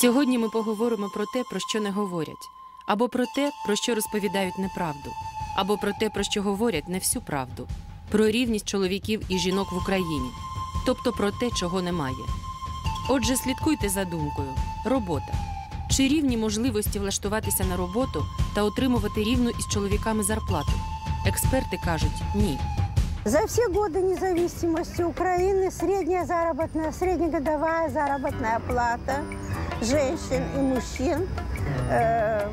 Сьогодні ми поговоримо про те, про що не говорять, або про те, про що розповідають неправду, або про те, про що говорять не всю правду, про рівність чоловіків і жінок в Україні, тобто про те, чого немає. Отже, слідкуйте за думкою: робота. Чи рівні можливості влаштуватися на роботу та отримувати рівну із чоловіками зарплату? Експерти кажуть ні. За все годы независимости Украины средняя заработная, среднегодовая заработная плата женщин и мужчин э,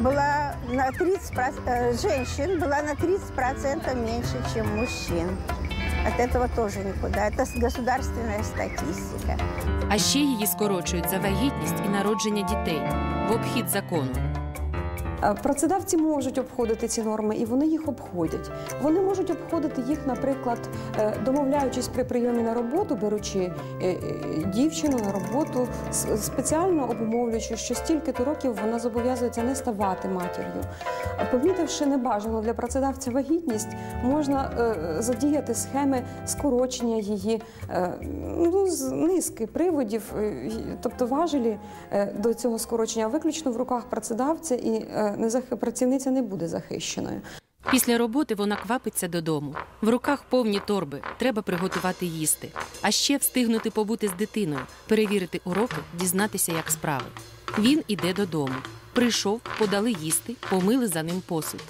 была на 30 э, женщин была на 30% меньше, чем мужчин. От этого тоже никуда. Это с- государственная статистика. А ще її скорочують за вагітність і народження дітей в обхід закону. Е, Працедавці можуть обходити ці норми, і вони їх обходять. Вони можуть обходити їх, наприклад, е, домовляючись при прийомі на роботу, беручи е, дівчину на роботу, спеціально обумовлюючи, що стільки-то років вона зобов'язується не ставати матір'ю. Помітивши небажану для працедавця вагітність, можна задіяти схеми скорочення її ну, з низки приводів, тобто важелі до цього скорочення виключно в руках працедавця, і е, незах- працівниця не буде захищеною. Після роботи вона квапиться додому. В руках повні торби, треба приготувати їсти. А ще встигнути побути з дитиною, перевірити уроки, дізнатися, як справи. Він іде додому. Прийшов, подали їсти, помили за ним посуд.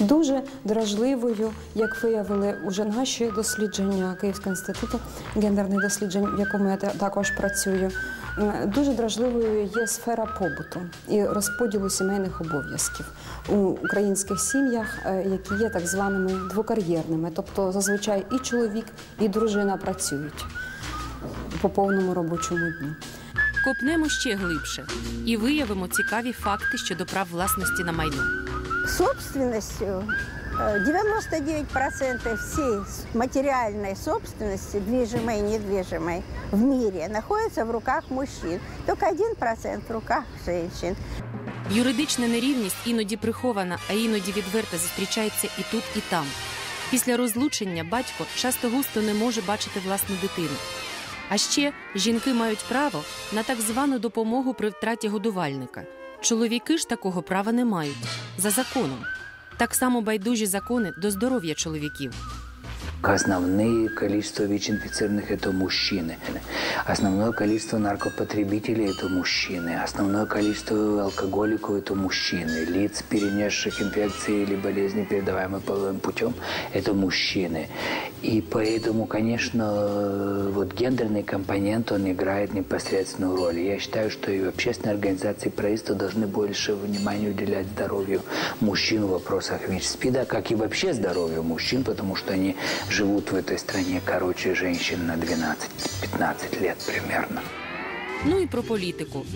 Дуже дражливою, як виявили уже наші дослідження Київського інституту гендерних досліджень, в якому я також працюю. М, Дуже дражливою є сфера побуту і розподілу сімейних обов'язків у українських сім'ях, е, які є так званими двокар'єрними. Тобто зазвичай і чоловік, і дружина працюють по повному робочому дню. Копнемо ще глибше і виявимо цікаві факти щодо прав власності на майно. Собственностью э, 99% всей материальной собственности, движимой и недвижимой, в мире находится в руках мужчин. Только 1% в руках женщин. Юридична нерівність іноді прихована, а іноді відверто зустрічається і тут, і там. Після розлучення батько часто густо не може бачити власну дитину. А ще жінки мають право на так звану допомогу при втраті годувальника. Чоловіки ж такого права не мають за законом. Так само байдужі закони до здоров'я чоловіків. Основные количество ВИЧ-инфицированных – это мужчины. Основное количество наркопотребителей – это мужчины. Основное количество алкоголиков – это мужчины. Лиц, перенесших инфекции или болезни, передаваемые половым путем – это мужчины. И поэтому, конечно, вот гендерный компонент, он играет непосредственную роль. Я считаю, что и общественные организации правительства должны больше внимания уделять здоровью мужчин в вопросах ВИЧ-СПИДа, как и вообще здоровью мужчин, потому что они живут в этой стране короче женщин на 12-15 лет примерно. Ну і про політику.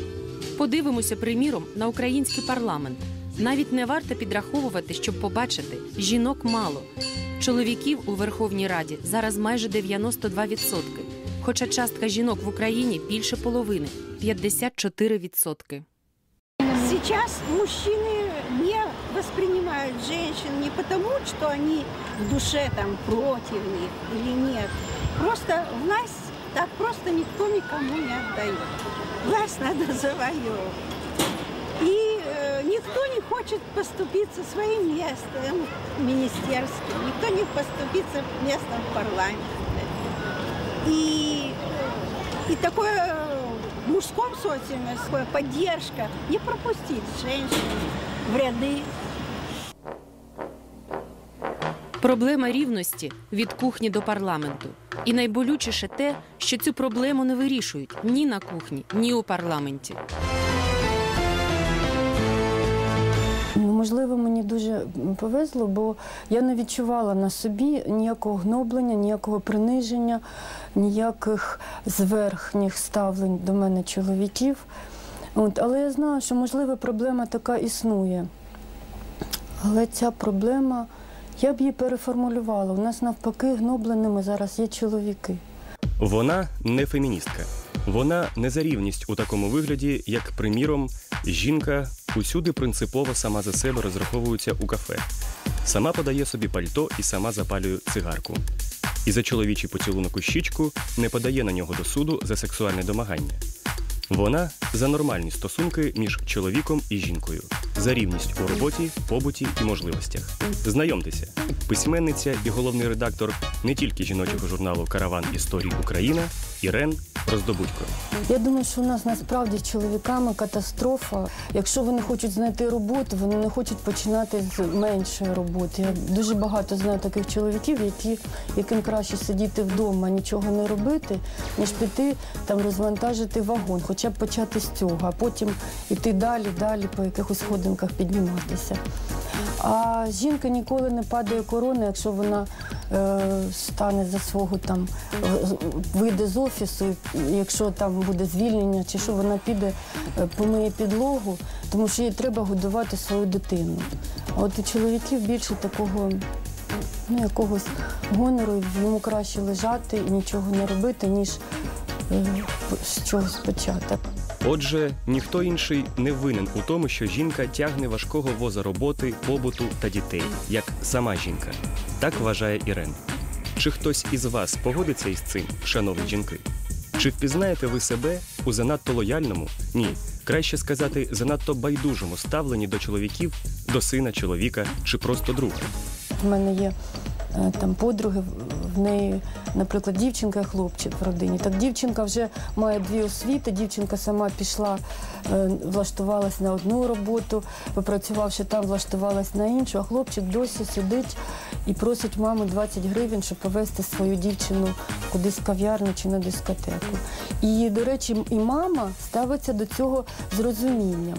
Подивимося, приміром, на український парламент. Навіть не варто підраховувати, щоб побачити жінок мало. Чоловіків у Верховній Раді зараз майже 92%, хоча частка жінок в Україні більше половини 54%. Сейчас мужчины не воспринимают женщин не потому, что они в душе там против них или нет. Просто власть так просто никто никому не отдает. Власть надо завоевывать. И э, никто не хочет поступиться своим местом министерским, никто не поступиться местом в парламенте. И, э, и такое в мужском социуме, поддержка, не пропустить женщин в ряды Проблема рівності від кухні до парламенту. І найболючіше те, що цю проблему не вирішують ні на кухні, ні у парламенті. Ну, можливо, мені дуже повезло, бо я не відчувала на собі ніякого гноблення, ніякого приниження, ніяких зверхніх ставлень до мене чоловіків. От, але я знала, що можливо проблема така існує. Але ця проблема, я б її переформулювала. У нас навпаки гнобленими зараз є чоловіки. Вона не феміністка. Вона не за рівність у такому вигляді, як, приміром, жінка усюди принципово сама за себе розраховується у кафе. Сама подає собі пальто і сама запалює цигарку. І за чоловічий поцілунок у щічку не подає на нього до суду за сексуальне домагання. Вона за нормальні стосунки між чоловіком і жінкою, за рівність у роботі, побуті і можливостях. Знайомтеся, письменниця і головний редактор не тільки жіночого журналу Караван історії Україна Ірен Роздобудько. Я думаю, що у нас насправді з чоловіками катастрофа. Якщо вони хочуть знайти роботу, вони не хочуть починати з меншої роботи. Я дуже багато знаю таких чоловіків, які, яким краще сидіти вдома, нічого не робити, ніж піти там розвантажити вагон, хоча б почати з цього, а потім іти далі, далі по якихось сходинках підніматися. А жінка ніколи не падає корона, якщо вона стане за свого там, е, вийде з офісу, якщо там буде звільнення, чи що вона піде, е, помиє підлогу, тому що їй треба годувати свою дитину. А от у чоловіків більше такого ну, якогось гонору, йому краще лежати і нічого не робити, ніж е, з чогось почати. Отже, ніхто інший не винен у тому, що жінка тягне важкого воза роботи, побуту та дітей, як сама жінка. Так вважає Ірен. Чи хтось із вас погодиться із цим, шановні жінки? Чи впізнаєте ви себе у занадто лояльному? Ні, краще сказати, занадто байдужому ставленні до чоловіків, до сина, чоловіка чи просто друга? У мене є е, там подруги, в- неї, наприклад, дівчинка і хлопчик в родині. Так дівчинка вже має дві освіти. Дівчинка сама пішла, е, влаштувалась на одну роботу, попрацювавши там, влаштувалась на іншу, а хлопчик досі сидить і просить маму 20 гривень, щоб повезти свою дівчину кудись в кав'ярню чи на дискотеку. І, до речі, і мама ставиться до цього з розумінням.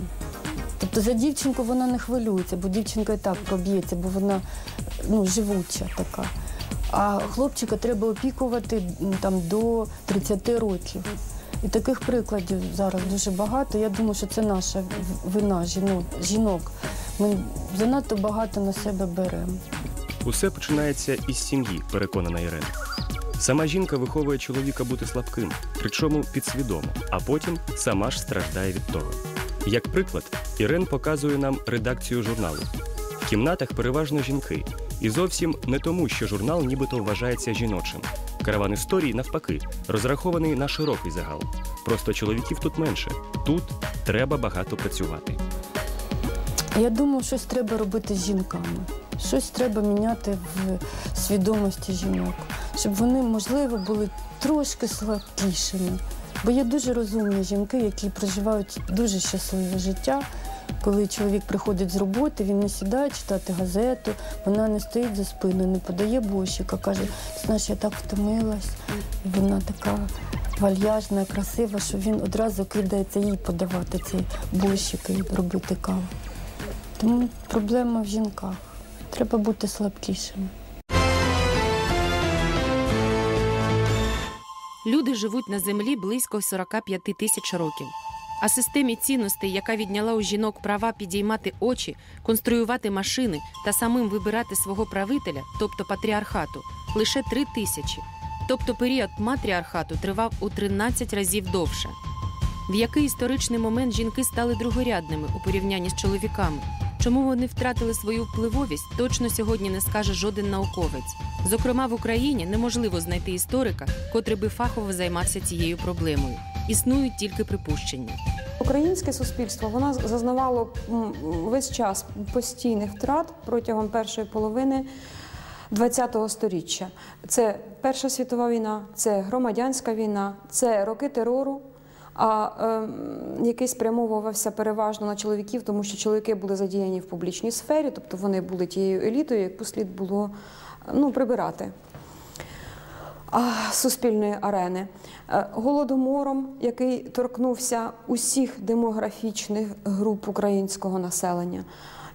Тобто за дівчинку вона не хвилюється, бо дівчинка і так проб'ється, бо вона ну, живуча така. А хлопчика треба опікувати там, до 30 років. І таких прикладів зараз дуже багато. Я думаю, що це наша вина жінок. Ми занадто багато на себе беремо. Усе починається із сім'ї, переконана Ірен. Сама жінка виховує чоловіка бути слабким, причому підсвідомо, а потім сама ж страждає від того. Як приклад, Ірен показує нам редакцію журналу. В кімнатах переважно жінки, і зовсім не тому, що журнал нібито вважається жіночим. Караван історій, навпаки, розрахований на широкий загал. Просто чоловіків тут менше. Тут треба багато працювати. Я думаю, щось треба робити з жінками. Щось треба міняти в свідомості жінок, щоб вони, можливо, були трошки слабкішими. Бо є дуже розумні жінки, які проживають дуже щасливе життя. Коли чоловік приходить з роботи, він не сідає читати газету, вона не стоїть за спиною, не подає борщика, каже, знаєш, я так втомилась. Вона така вальяжна, красива, що він одразу кидається їй подавати цей борщик і робити каву. Тому проблема в жінках. Треба бути слабкішими. Люди живуть на землі близько 45 тисяч років. А системі цінностей, яка відняла у жінок права підіймати очі, конструювати машини та самим вибирати свого правителя, тобто патріархату, лише три тисячі. Тобто період матріархату тривав у 13 разів довше. В який історичний момент жінки стали другорядними у порівнянні з чоловіками? Чому вони втратили свою впливовість, точно сьогодні не скаже жоден науковець. Зокрема, в Україні неможливо знайти історика, котрий би фахово займався цією проблемою. Існують тільки припущення. Українське суспільство воно зазнавало весь час постійних втрат протягом першої половини ХХ століття. Це Перша світова війна, це громадянська війна, це роки терору. А ем, який спрямовувався переважно на чоловіків, тому що чоловіки були задіяні в публічній сфері, тобто вони були тією елітою, яку слід було ну, прибирати суспільної арени, Е, голодомором, який торкнувся усіх демографічних груп українського населення.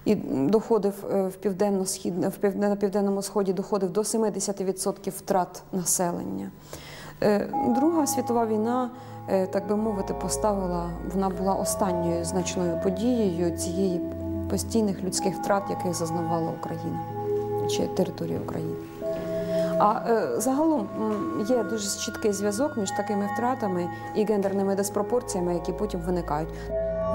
І доходив е, в південно-схід в південно- на південному сході доходив до 70% втрат населення. Е, Друга світова війна, е, так би мовити, поставила, вона була останньою значною подією цієї постійних людських втрат, яких зазнавала Україна чи територія України. А е, загалом є дуже чіткий зв'язок між такими втратами і гендерними диспропорціями, які потім виникають.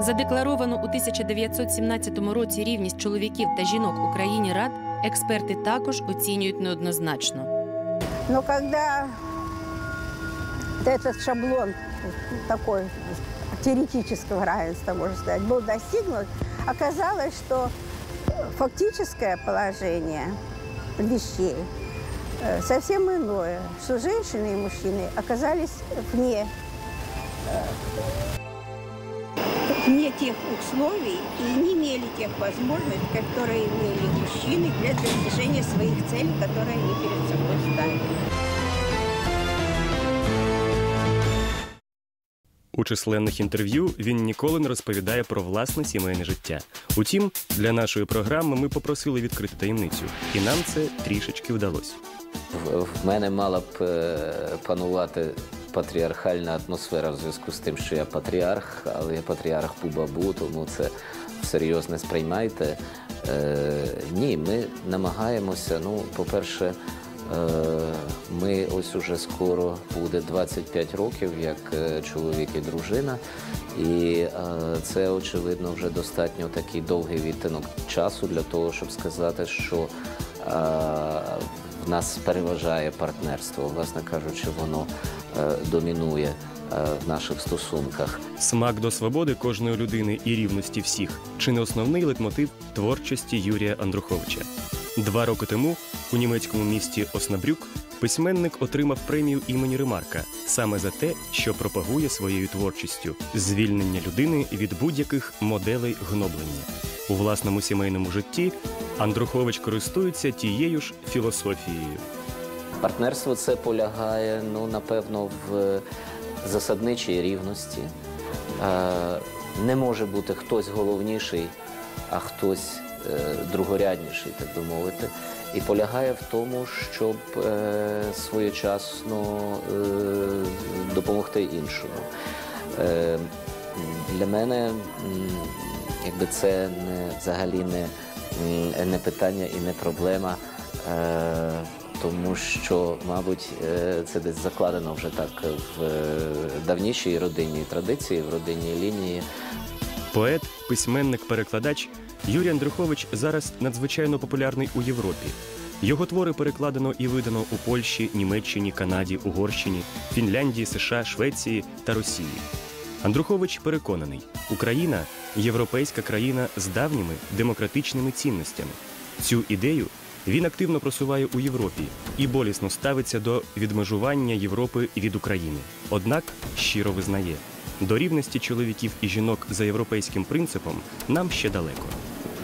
Задекларовану у 1917 році рівність чоловіків та жінок у країні рад експерти також оцінюють неоднозначно. Но когда вот этот шаблон такой теоретического равенства, можно сказать, был достигнут, оказалось, что э, фактическое положение вещей э, совсем иное, что женщины и мужчины оказались вне, э, вне тех условий и не имели тех возможностей, которые имели мужчины для достижения своих целей, которые они перед собой ставили. У численних інтерв'ю він ніколи не розповідає про власне сімейне життя. Утім, для нашої програми ми попросили відкрити таємницю, і нам це трішечки вдалося. В в мене мала б е, панувати патріархальна атмосфера в зв'язку з тим, що я патріарх, але я патріарх Пубабу, тому це всерйоз не сприймайте. Е, ні, ми намагаємося. Ну, по-перше, ми ось уже скоро буде 25 років, як е, чоловік і дружина, і е, це очевидно вже достатньо такий довгий відтинок часу для того, щоб сказати, що е, в нас переважає партнерство, власне кажучи, воно е, домінує е, в наших стосунках. Смак до свободи кожної людини і рівності всіх чи не основний литмотив творчості Юрія Андруховича. Два роки тому у німецькому місті Оснабрюк письменник отримав премію імені Ремарка саме за те, що пропагує своєю творчістю звільнення людини від будь-яких моделей гноблення. У власному сімейному житті Андрухович користується тією ж філософією. Партнерство це полягає, ну, напевно, в засадничій рівності. Е, Не може бути хтось головніший, а хтось е, другорядніший, так би мовити. І полягає в тому, щоб е, своєчасно е, допомогти іншому. Е, Для мене якби це не, взагалі не, не питання і не проблема. Е, тому що, мабуть, е, це десь закладено вже так в е, давнішій родинній традиції, в родинній лінії. Поет, письменник, перекладач Юрій Андрухович зараз надзвичайно популярний у Європі. Його твори перекладено і видано у Польщі, Німеччині, Канаді, Угорщині, Фінляндії, США, Швеції та Росії. Андрухович переконаний, Україна європейська країна з давніми демократичними цінностями. Цю ідею він активно просуває у Європі і болісно ставиться до відмежування Європи від України. Однак щиро визнає, до рівності чоловіків і жінок за європейським принципом нам ще далеко.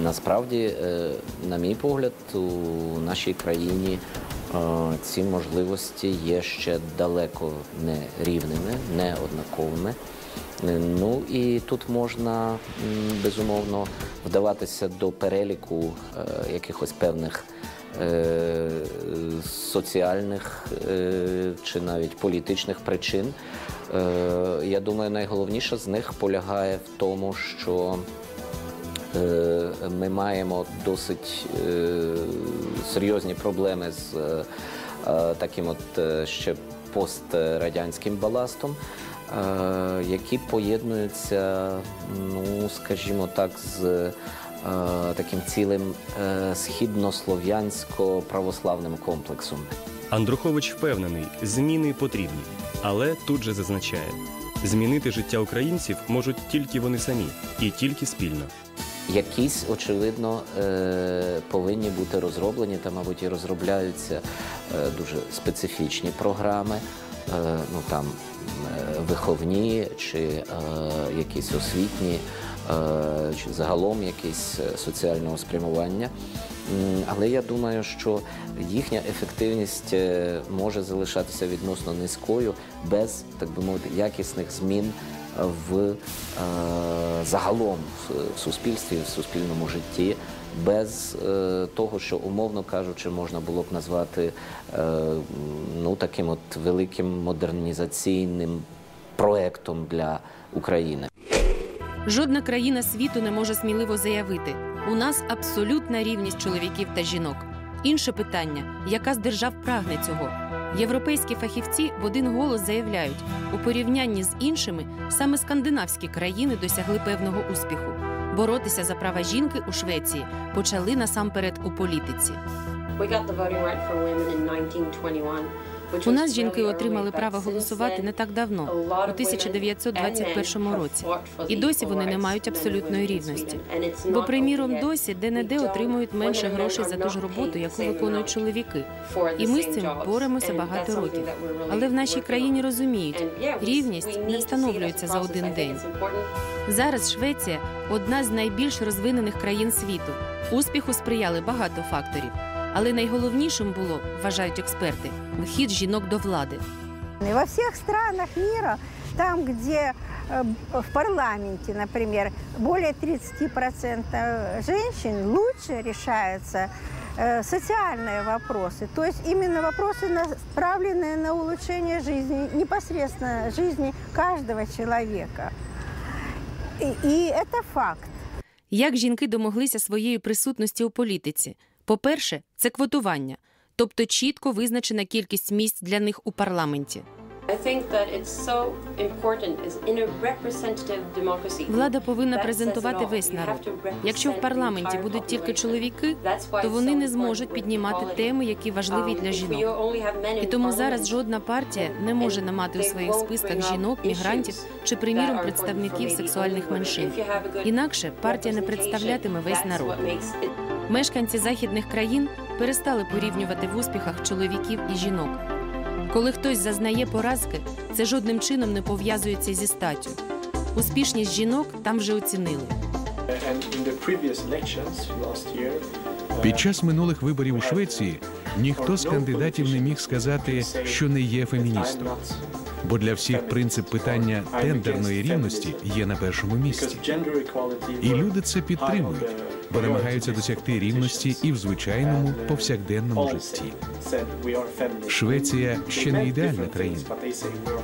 Насправді, е, на мій погляд, у нашій країні е, ці можливості є ще далеко не рівними, не однаковими. Е, Ну і тут можна безумовно вдаватися до переліку якихось певних соціальних е, чи навіть політичних причин. Е, Я думаю, найголовніше з них полягає в тому, що Е, ми маємо досить е, серйозні проблеми з е, е, таким от е, ще пострадянським баластом, е, які поєднуються, ну скажімо так, з е, таким цілим е, східнослов'янсько-православним комплексом. Андрухович впевнений, зміни потрібні, але тут же зазначає: змінити життя українців можуть тільки вони самі і тільки спільно. Якісь, очевидно, е, повинні бути розроблені, та, мабуть, і розробляються е, дуже специфічні програми, е, ну там е, виховні чи е, якісь освітні, е, загалом якісь е, соціального спрямування. Але я думаю, що їхня ефективність е, може залишатися відносно низькою без, так би мовити, якісних змін в е, загалом в- суспільстві, в суспільному житті, без е, того, що умовно кажучи, можна було б назвати е, ну таким от великим модернізаційним проектом для України. Жодна країна світу не може сміливо заявити: у нас абсолютна рівність чоловіків та жінок. Інше питання: яка з держав прагне цього? Європейські фахівці в один голос заявляють, у порівнянні з іншими саме скандинавські країни досягли певного успіху. Боротися за права жінки у Швеції почали насамперед у політиці. We got the voting right for women in 1921. У нас жінки отримали право голосувати не так давно, у 1921 році, і досі вони не мають абсолютної рівності. Бо, приміром, досі де-не-де отримують менше грошей за ту ж роботу, яку виконують чоловіки. І ми з цим боремося багато років. Але в нашій країні розуміють, рівність не встановлюється за один день. Зараз Швеція одна з найбільш розвинених країн світу. Успіху сприяли багато факторів. Але найголовнішим було, вважають експерти, вхід жінок до влади. И во всех странах мира, там, где э, в парламенте, например, более 30% женщин, лучше решаются э, социальные вопросы. То есть именно вопросы, направленные на улучшение жизни, непосредственно жизни каждого человека. И, и это факт. Як жінки домоглися своєї присутності у політиці? По-перше, це квотування, тобто чітко визначена кількість місць для них у парламенті. Влада повинна презентувати весь народ. Якщо в парламенті будуть тільки чоловіки, то вони не зможуть піднімати теми, які важливі для жінок. І тому зараз жодна партія не може не мати у своїх списках жінок, мігрантів чи, приміром, представників сексуальних меншин. Інакше партія не представлятиме весь народ. Мешканці західних країн перестали порівнювати в успіхах чоловіків і жінок. Коли хтось зазнає поразки, це жодним чином не пов'язується зі статтю. Успішність жінок там вже оцінили. Під час минулих виборів у Швеції ніхто з кандидатів не міг сказати, що не є феміністом. Бо для всіх принцип питання тендерної рівності є на першому місці. І люди це підтримують, бо намагаються досягти рівності і в звичайному повсякденному житті. Швеція ще не ідеальна країна,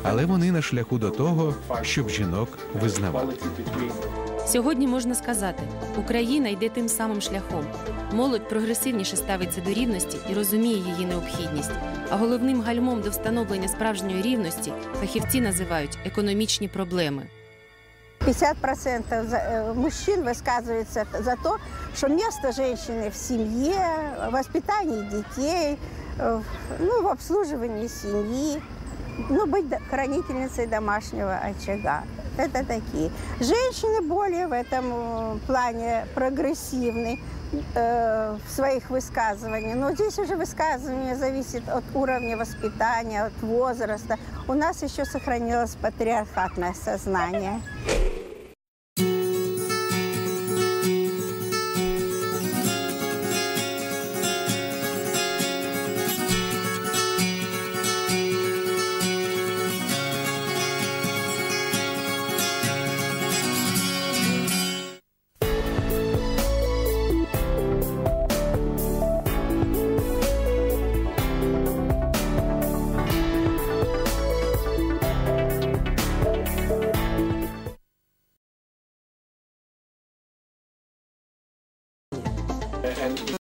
але вони на шляху до того, щоб жінок визнавали. Сьогодні можна сказати, Україна йде тим самим шляхом. Молодь прогресивніше ставиться до рівності і розуміє її необхідність. А головним гальмом до встановлення справжньої рівності фахівці називають економічні проблеми. 50% за- э, мужчин высказывается за то, что место женщины в семье, в воспитании детей, э, в- ну, в обслуживании семьи, ну, быть до- хранительницей домашнего очага. Это такие. Женщины более в этом э, плане прогрессивны э, в своих высказываниях. Но здесь уже высказывание зависит от уровня воспитания, от возраста. У нас еще сохранилось патриархатное сознание.